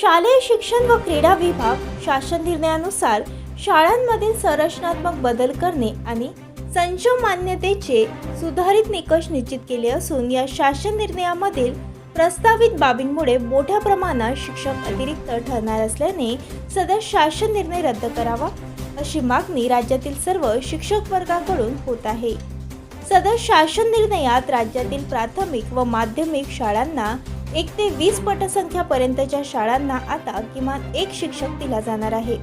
शालेय शिक्षण व क्रीडा विभाग शासन निर्णयानुसार शाळांमधील संरचनात्मक बदल करणे आणि संच मान्यतेचे सुधारित निकष निश्चित केले असून या शासन निर्णयामधील प्रस्तावित बाबींमुळे मोठ्या प्रमाणात शिक्षक अतिरिक्त ठरणार असल्याने सदर शासन निर्णय रद्द करावा अशी मागणी राज्यातील सर्व शिक्षक वर्गाकडून होत आहे. सदर शासन निर्णयात राज्यातील प्राथमिक व माध्यमिक शाळांना एक ते वीस पटसंख्यापर्यंतच्या शाळांना आता किमान एक शिक्षक दिला जाणार आहे.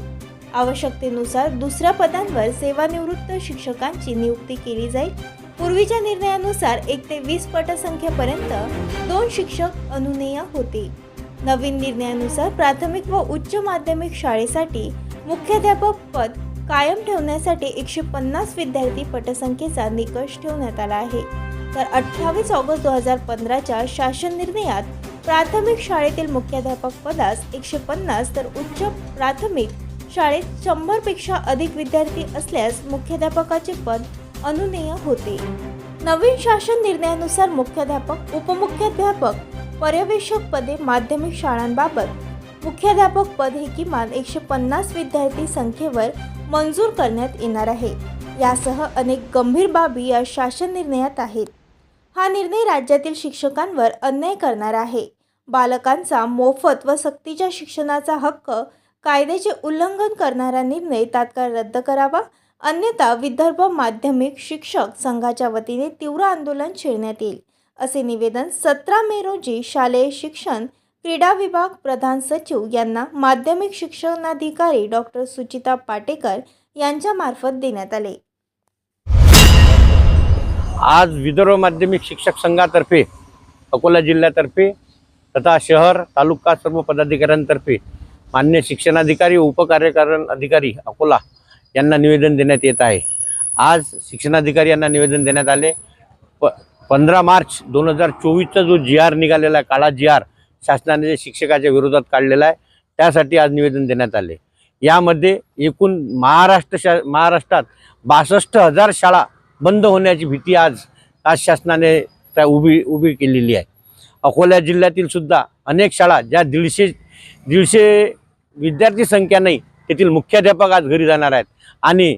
आवश्यकतेनुसार दुसऱ्या पदांवर सेवानिवृत्त शिक्षकांची नियुक्ती केली जाईल. पूर्वीच्या निर्णयानुसार एक ते वीस पटसंख्येपर्यंत दोन शिक्षक अनुनेय होते. नवीन निर्णयानुसार प्राथमिक व उच्च माध्यमिक शाळेसाठी मुख्याध्यापक पद कायम ठेवण्यासाठी एकशे पन्नास विद्यार्थी पटसंख्येचा निकष ठेवण्यात आला आहे. तर अठ्ठावीस ऑगस्ट दोन हजार पंधराच्या शासन निर्णयात प्राथमिक शाळेतील मुख्याध्यापक पदास एकशे पन्नास तर उच्च प्राथमिक शाळेत शंभरपेक्षा अधिक विद्यार्थी असल्यास मुख्याध्यापकाचे पद अनुनेय होते. नवीन शासन निर्णयानुसार मुख्याध्यापक उपमुख्याध्यापक पर्यवेक्षक पदे माध्यमिक शाळांबाबत मुख्याध्यापक पद हे किमान एकशे पन्नास विद्यार्थी संख्येवर मंजूर करण्यात येणार आहे. यासह अनेक गंभीर बाबी या शासन निर्णयात आहेत. हा निर्णय राज्यातील शिक्षकांवर अन्याय करणार आहे. बालकांचा मोफत व सक्तीच्या शिक्षणाचा हक्क कायद्याचे उल्लंघन करणारा निर्णय तात्काळ रद्द करावा. अन्यथा विदर्भ माध्यमिक शिक्षक संघाच्या वतीने तीव्र आंदोलन छेडण्यात येईल. असे निवेदन सतरा मे रोजी शालेय शिक्षण क्रीडा विभाग प्रधान सचिव यांना माध्यमिक शिक्षणाधिकारी डॉक्टर सुचिता पाटेकर यांच्यामार्फत देण्यात आले. आज विदर्भ माध्यमिक शिक्षक संघातर्फे अकोला जिल्ह्यातर्फे तथा शहर तालुका सर्व पदाधिकाऱ्यांतर्फे मान्य शिक्षणाधिकारी उपकार्यकारण अधिकारी अकोला यांना निवेदन देण्यात येत आहे. आज शिक्षणाधिकारी यांना निवेदन देण्यात आले. प पंधरा मार्च दोन हजार चोवीसचा जो जी आर निघालेला आहे काळा जी आर शासनाने जे शिक्षकाच्या विरोधात काढलेला आहे त्यासाठी आज निवेदन देण्यात आले. यामध्ये एकूण महाराष्ट्र शा महाराष्ट्रात बासष्ट हजार शाळा बंद होण्याची भीती आज आज शासनाने त्या उभी उभी केलेली आहे. अकोला जिल्ह्यातील सुद्धा अनेक शाळा ज्या दीडशे दीडशे विद्यार्थी संख्या नाही तेथील मुख्याध्यापक आज घरी जाणार आहेत. आणि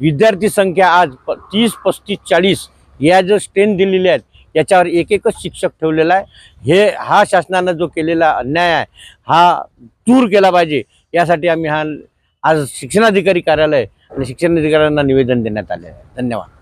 विद्यार्थी संख्या आज प तीस पस्तीस चाळीस या जो स्ट्रेन दिलेली आहेत याच्यावर एक एकच शिक्षक ठेवलेला आहे. हे हा शासनानं जो केलेला अन्याय आहे हा दूर केला पाहिजे यासाठी आम्ही हा आज शिक्षणाधिकारी कार्यालय आणि शिक्षणाधिकाऱ्यांना निवेदन देण्यात आले आहे. धन्यवाद.